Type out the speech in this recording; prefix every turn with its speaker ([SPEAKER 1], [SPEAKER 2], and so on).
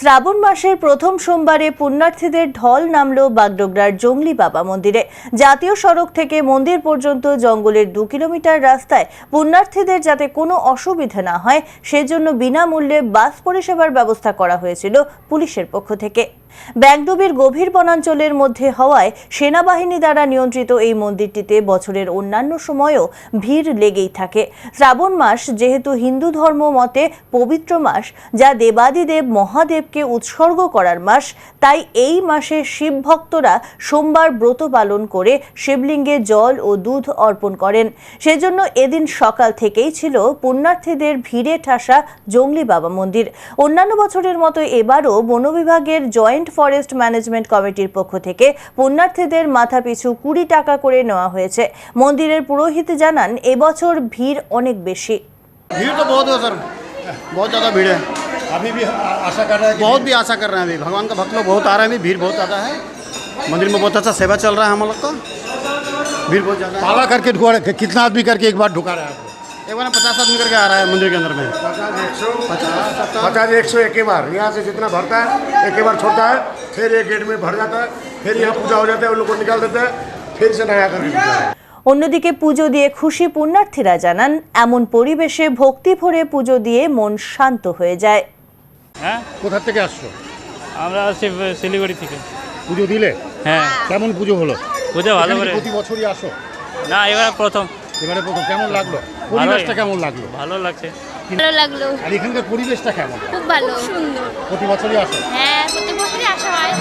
[SPEAKER 1] শ্রাবণ মাসের প্রথম সোমবারে পুণ্যার্থীদের ঢল নামল বাগডোগরার জঙ্গলি বাবা মন্দিরে। জাতীয় সড়ক থেকে মন্দির পর্যন্ত জঙ্গলের দু কিলোমিটার রাস্তায় পুণ্যার্থীদের যাতে কোনো অসুবিধা না হয়, সেজন্য বিনামূল্যে বাস পরিষেবার ব্যবস্থা করা হয়েছিল পুলিশের পক্ষ থেকে। ব্যাগডুবির গভীর বনাঞ্চলের মধ্যে হওয়ায় সেনাবাহিনী দ্বারা নিয়ন্ত্রিত এই মন্দিরটিতে বছরের অন্যান্য সময়েও ভিড় লেগেই থাকে। শ্রাবণ মাস যেহেতু হিন্দু ধর্ম মতে পবিত্র মাস, যা দেবাদিদেব মহাদেবকে উৎসর্গ করার মাস, তাই এই মাসে শিব ভক্তরা সোমবার ব্রত পালন করে শিবলিঙ্গে জল ও দুধ অর্পণ করেন। সেজন্য এদিন সকাল থেকেই ছিল পুণ্যার্থীদের ভিড়ে ঠাসা জঙ্গলি বাবা মন্দির। অন্যান্য বছরের মতো এবারও বন বিভাগের জয়েন্ট ফরেস্ট ম্যানেজমেন্ট কমিটির পক্ষ থেকে পুণ্যার্থীদের মাথাপিছু কুড়ি টাকা করে নেওয়া হয়েছে মন্দিরের পুরোহিত জানান এবছর ভিড় অনেক বেশি
[SPEAKER 2] भीड़ तो बहुत है सर बहुत ज़्यादा भीड़ है
[SPEAKER 3] अभी भी आ- आशा कर रहे हैं कि
[SPEAKER 2] बहुत भी आशा कर रहे हैं अभी भगवान का भक्त लोग बहुत आ रहे हैं अभी भीड़ बहुत ज़्यादा है मंदिर में बहुत अच्छा सेवा चल रहा है हम लोग का भीड़ बहुत ज़्यादा है
[SPEAKER 3] ताला करके ढुका रहे कितना आदमी करके एक बार ढुका रहा है
[SPEAKER 2] एक बार पचास आदमी करके आ रहा है मंदिर के अंदर में
[SPEAKER 4] पचास एक सौ पचास एक सौ एक ही बार यहाँ से जितना भरता है एक ही बार छोड़ता है फिर एक गेट में भर जाता है फिर यहाँ पूजा हो जाता है उन लोग को निकाल देते हैं फिर से नया करके देता है
[SPEAKER 1] অন্যদিকে পুজো দিয়ে খুশি পুণ্যার্থীরা জানান এমন পরিবেশে ভক্তি ভরে পুজো দিয়ে মন শান্ত হয়ে যায়
[SPEAKER 5] হ্যাঁ
[SPEAKER 3] কোথা থেকে আসছো
[SPEAKER 5] আমরা আসছি শিলিগুড়ি থেকে
[SPEAKER 3] পুজো দিলে
[SPEAKER 5] হ্যাঁ
[SPEAKER 3] কেমন পুজো হলো
[SPEAKER 5] পুজো ভালো
[SPEAKER 3] এখানে
[SPEAKER 5] করে
[SPEAKER 3] কি প্রতি বছরই আসো
[SPEAKER 5] না এবার প্রথম
[SPEAKER 3] এবারে প্রথম কেমন লাগলো পরিবেশটা কেমন লাগল?
[SPEAKER 5] ভালো লাগছে।
[SPEAKER 6] ভালো লাগল।
[SPEAKER 3] আর এখানকার পরিবেশটা কেমন?
[SPEAKER 6] খুব ভালো। সুন্দর
[SPEAKER 3] প্রতি বছরই আসো?
[SPEAKER 6] হ্যাঁ প্রতি বছরই আসা হয়।